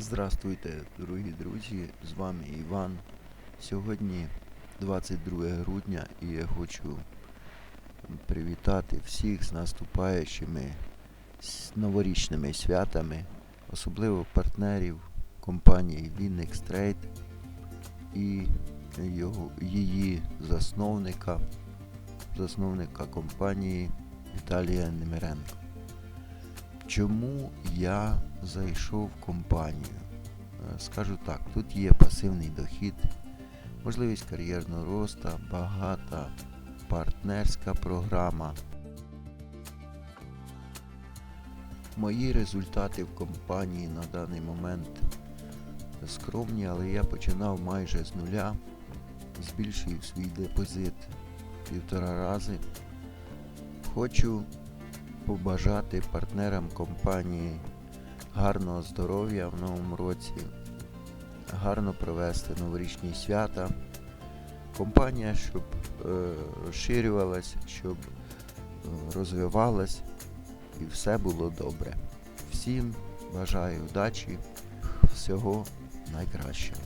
Здравствуйте, дорогі друзі! З вами Іван. Сьогодні 22 грудня і я хочу привітати всіх з наступаючими новорічними святами, особливо партнерів компанії Linux Trade і його, її засновника, засновника компанії Віталія Немиренко. Чому я зайшов в компанію? Е, Скажу так, тут є пасивний дохід, можливість кар'єрного росту, багата партнерська програма. Мої результати в компанії на даний момент скромні, але я починав майже з нуля, збільшив свій депозит півтора рази. Хочу побажати партнерам компанії гарного здоров'я в новому році, гарно провести новорічні свята. Компанія, щоб е, розширювалась, щоб е, розвивалась і все було добре. Всім бажаю удачі, всього найкращого.